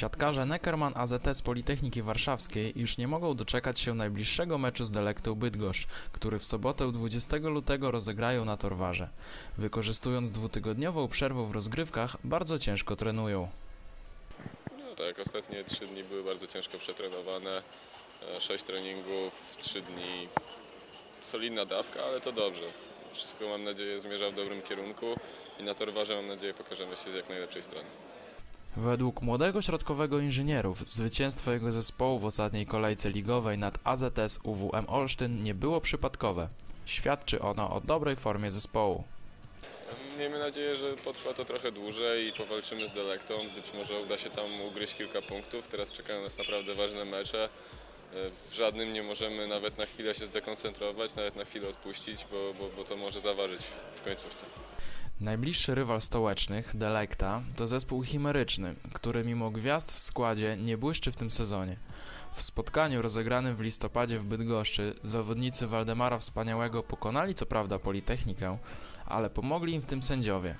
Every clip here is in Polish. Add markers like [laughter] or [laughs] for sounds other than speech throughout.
Siatkarze Neckerman AZS Politechniki Warszawskiej już nie mogą doczekać się najbliższego meczu z Delektą Bydgoszcz, który w sobotę 20 lutego rozegrają na Torwarze. Wykorzystując dwutygodniową przerwę w rozgrywkach, bardzo ciężko trenują. No tak, ostatnie trzy dni były bardzo ciężko przetrenowane. E, Sześć treningów, trzy dni. Solidna dawka, ale to dobrze. Wszystko mam nadzieję zmierza w dobrym kierunku i na Torwarze mam nadzieję pokażemy się z jak najlepszej strony. Według młodego środkowego inżynierów zwycięstwo jego zespołu w ostatniej kolejce ligowej nad AZS UWM Olsztyn nie było przypadkowe. Świadczy ono o dobrej formie zespołu. Miejmy nadzieję, że potrwa to trochę dłużej i powalczymy z Delektą. Być może uda się tam ugryźć kilka punktów. Teraz czekają nas naprawdę ważne mecze. W żadnym nie możemy nawet na chwilę się zdekoncentrować, nawet na chwilę odpuścić, bo, bo, bo to może zaważyć w końcówce. Najbliższy rywal stołecznych, Delekta, to zespół chimeryczny, który mimo gwiazd w składzie nie błyszczy w tym sezonie. W spotkaniu rozegranym w listopadzie w Bydgoszczy zawodnicy Waldemara Wspaniałego pokonali co prawda Politechnikę, ale pomogli im w tym sędziowie,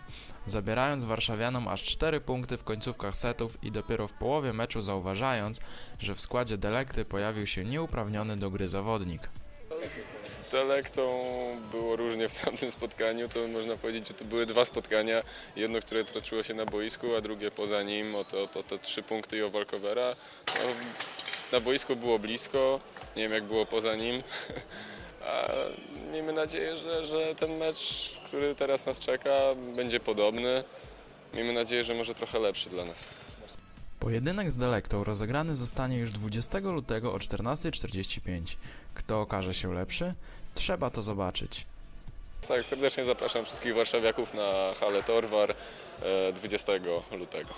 zabierając warszawianom aż 4 punkty w końcówkach setów i dopiero w połowie meczu zauważając, że w składzie Delekty pojawił się nieuprawniony do gry zawodnik. Z Delektą było różnie w tamtym spotkaniu. To można powiedzieć, że to były dwa spotkania. Jedno, które toczyło się na boisku, a drugie poza nim. O to, to, to trzy punkty i o walkowera. No, na boisku było blisko. Nie wiem, jak było poza nim. [laughs] A miejmy nadzieję, że, że ten mecz, który teraz nas czeka, będzie podobny. Miejmy nadzieję, że może trochę lepszy dla nas. Pojedynek z Delektą rozegrany zostanie już 20 lutego o 14.45. Kto okaże się lepszy? Trzeba to zobaczyć. Tak, serdecznie zapraszam wszystkich warszawiaków na halę Torwar e, 20 lutego.